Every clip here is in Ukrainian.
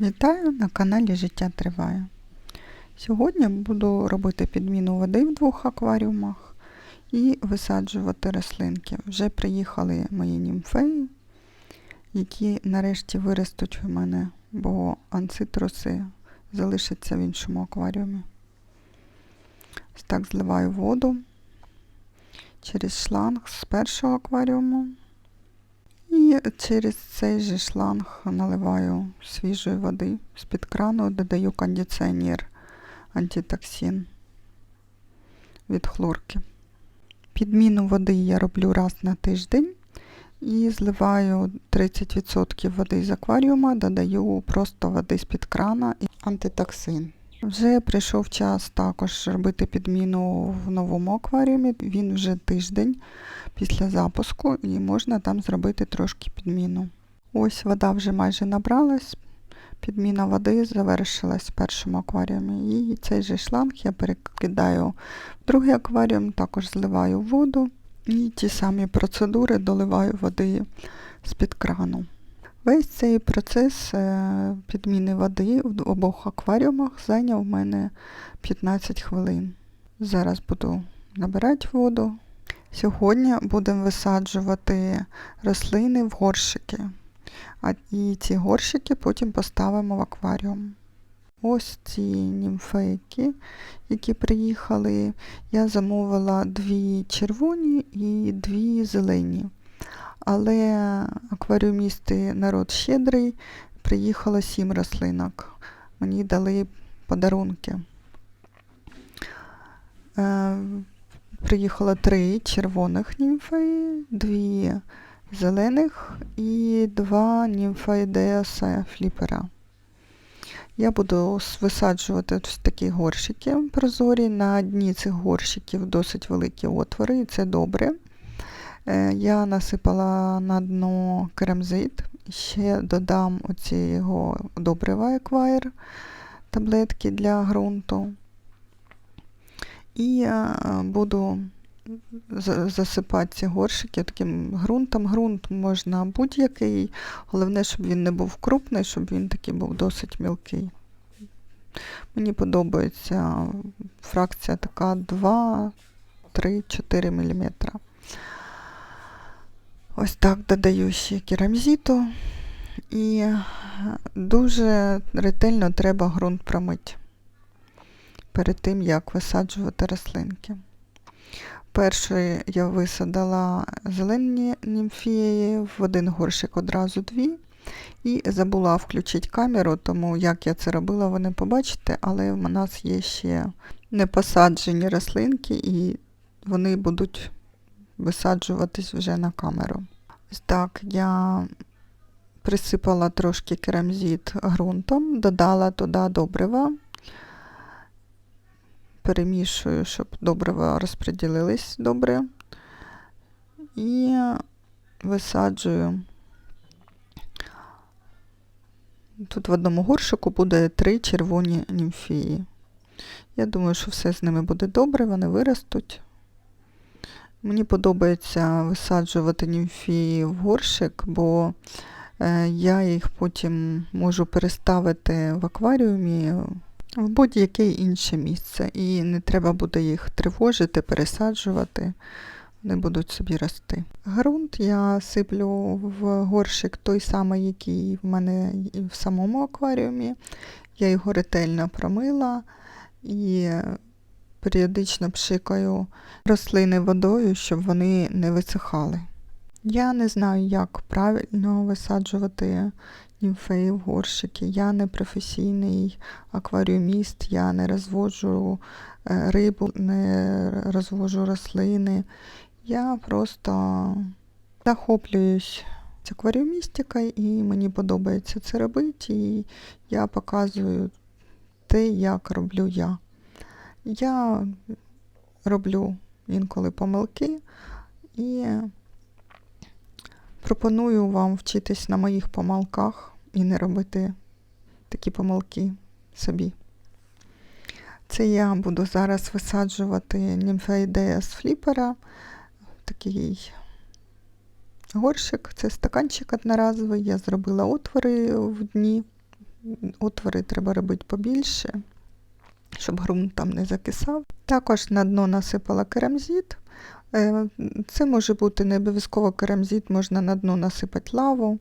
Вітаю на каналі Життя Триває. Сьогодні буду робити підміну води в двох акваріумах і висаджувати рослинки. Вже приїхали мої німфеї, які нарешті виростуть у мене, бо анцитруси залишаться в іншому акваріумі. Ось так зливаю воду через шланг з першого акваріуму. І через цей же шланг наливаю свіжої води з-під крану, додаю кондиціонер антитоксин від хлорки. Підміну води я роблю раз на тиждень і зливаю 30% води з акваріума, додаю просто води з-під крана і антитоксин. Вже прийшов час також робити підміну в новому акваріумі. Він вже тиждень після запуску і можна там зробити трошки підміну. Ось вода вже майже набралась. Підміна води завершилась в першому акваріумі. І цей же шланг я перекидаю в другий акваріум, також зливаю воду і ті самі процедури доливаю води з-під крану. Весь цей процес е, підміни води в обох акваріумах зайняв у мене 15 хвилин. Зараз буду набирати воду. Сьогодні будемо висаджувати рослини в горщики. І ці горщики потім поставимо в акваріум. Ось ці німфейки, які приїхали. Я замовила дві червоні і дві зелені. Але акваріумісти народ щедрий, приїхало сім рослинок. Мені дали подарунки. Е, Приїхало три червоних німфеї, дві зелених і два німфоїдеаса фліпера. Я буду висаджувати ось такі горщики прозорі. На дні цих горщиків досить великі отвори, і це добре. Е, Я насипала на дно керамзит, ще додам оці його добрива еквайр, таблетки для ґрунту. І е, буду засипати ці горщики таким ґрунтом. Ґрунт можна будь-який, головне, щоб він не був крупний, щоб він такий був досить мілкий. Мені подобається фракція така 2, 3, 4 мм. Ось так додаю ще керамзиту. І дуже ретельно треба ґрунт промити перед тим, як висаджувати рослинки. Першою я висадила зелені німфії, в один горщик одразу дві. І забула включити камеру, тому як я це робила, ви не побачите, але в нас є ще непосаджені рослинки, і вони будуть висаджуватись вже на камеру. Так я присипала трошки керамзит ґрунтом, додала туди добрива перемішую, щоб добрива розподілились добре. І висаджую. Тут в одному горшику буде три червоні німфії. Я думаю, що все з ними буде добре, вони виростуть. Мені подобається висаджувати німфії в горшик, бо е, я їх потім можу переставити в акваріумі в будь-яке інше місце. І не треба буде їх тривожити, пересаджувати, вони будуть собі рости. Грунт я сиплю в горщик той самий, який в мене в самому акваріумі. Я його ретельно промила і періодично пшикаю рослини водою, щоб вони не висихали. Я не знаю, як правильно висаджувати німфеї в горщики. Я не професійний акваріуміст, я не розводжу е, рибу, не розводжу рослини. Я просто захоплююсь акваріумістикою і мені подобається це робити. І я показую те, як роблю я. Я роблю інколи помилки і пропоную вам вчитись на моїх помилках і не робити такі помилки собі. Це я буду зараз висаджувати німфеїдея з фліпера. Такий горщик, це стаканчик одноразовий. Я зробила отвори в дні отвори треба робити побільше, щоб ґрунт там не закисав. Також на дно насипала керамзит. Е, Це може бути не обов'язково керамзит, можна на дно насипати лаву.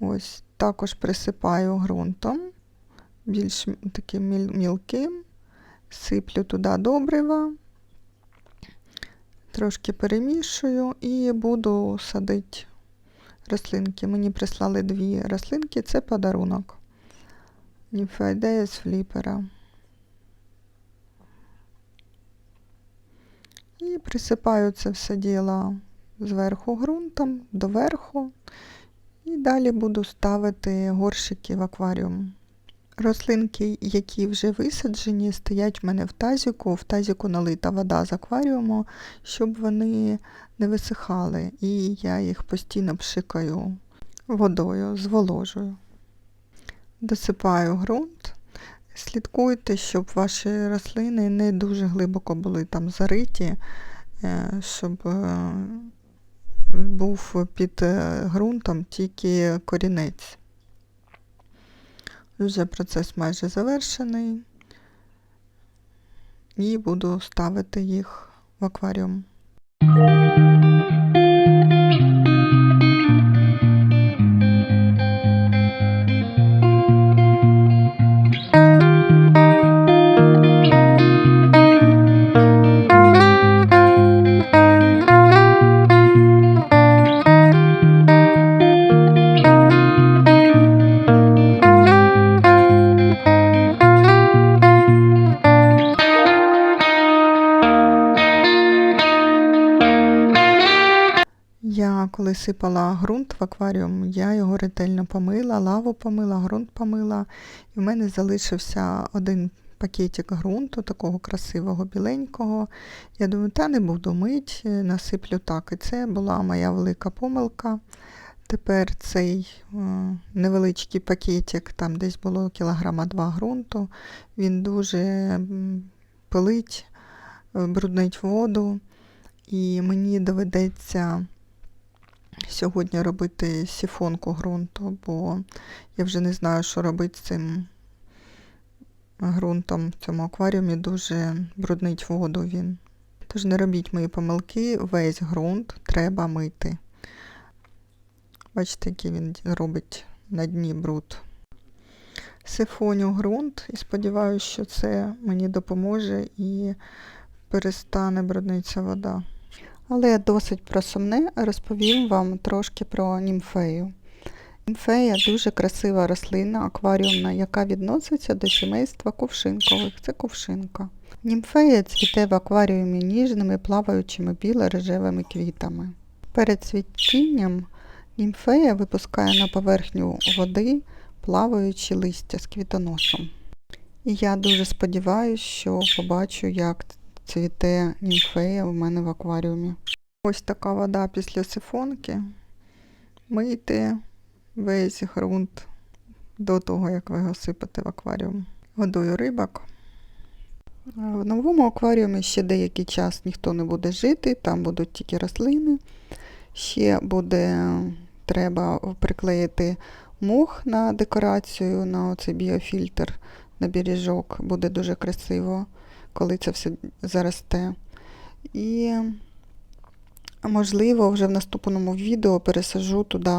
Ось також присипаю ґрунтом, більш таким мілким, сиплю туди добрива, трошки перемішую і буду садити рослинки. Мені прислали дві рослинки, це подарунок. Німфеодея з фліпера. І присипаю це все діло зверху ґрунтом, доверху. І далі буду ставити горщики в акваріум. Рослинки, які вже висаджені, стоять в мене в тазіку. В тазіку налита вода з акваріуму, щоб вони не висихали. І я їх постійно пшикаю водою, зволожую. Досипаю ґрунт. Слідкуйте, щоб ваші рослини не дуже глибоко були там зариті, е, щоб е, був під е, ґрунтом тільки корінець. Вже процес майже завершений. І буду ставити їх в акваріум. Сипала ґрунт в акваріум, я його ретельно помила, лаву помила, ґрунт помила. І в мене залишився один пакетик ґрунту, такого красивого, біленького. Я думаю, та не буду мить, е, насиплю так. І це була моя велика помилка. Тепер цей е, невеличкий пакетик, там десь було кілограма два ґрунту, він дуже пилить, е, бруднить воду, і мені доведеться сьогодні робити сіфонку ґрунту, бо я вже не знаю, що робити з цим ґрунтом в цьому акваріумі, дуже бруднить воду він. Тож не робіть мої помилки, весь ґрунт треба мити. Бачите, який він робить на дні бруд. Сифоню ґрунт і сподіваюся, що це мені допоможе і перестане бруднитися вода. Але досить про сумне розповім вам трошки про німфею. Німфея дуже красива рослина акваріумна, яка відноситься до сімейства кувшинкових. Це кувшинка. Німфея цвіте в акваріумі ніжними плаваючими біло-рожевими квітами. Перед цвітінням німфея випускає на поверхню води плаваючі листя з квітоносом. І я дуже сподіваюся, що побачу, як цвіте німфея у мене в акваріумі. Ось така вода після сифонки. Мийте весь ґрунт до того, як ви його сипете в акваріум. Годую рибок. В новому акваріумі ще деякий час ніхто не буде жити, там будуть тільки рослини. Ще буде треба приклеїти мох на декорацію, на оцей біофільтр, на бережок. Буде дуже красиво, коли це все заросте. І, можливо, вже в наступному відео пересажу туди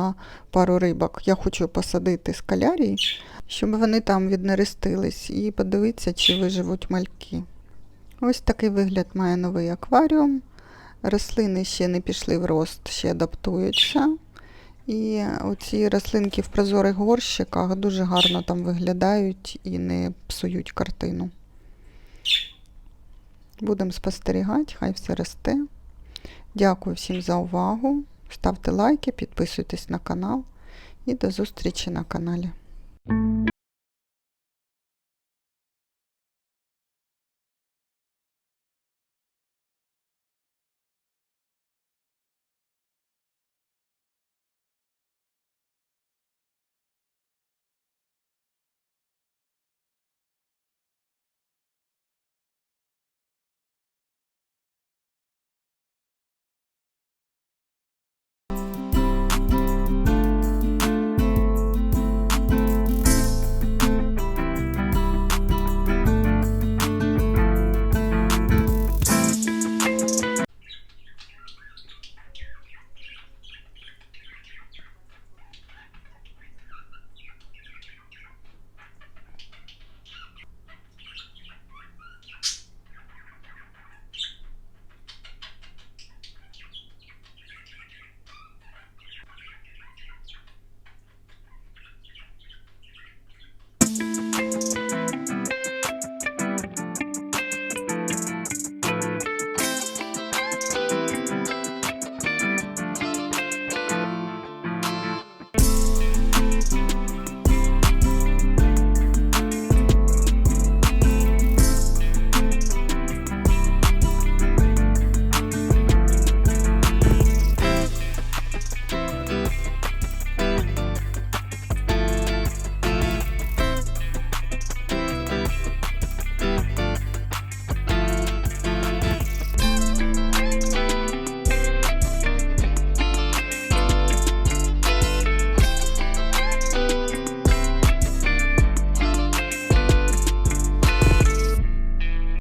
пару рибок. Я хочу посадити скалярій, щоб вони там віднерестились і подивитися, чи виживуть мальки. Ось такий вигляд має новий акваріум. Рослини ще не пішли в рост, ще адаптуються. І оці рослинки в прозорих горщиках дуже гарно там виглядають і не псують картину. Будемо спостерігати, хай все росте. Дякую всім за увагу. Ставте лайки, підписуйтесь на канал і до зустрічі на каналі.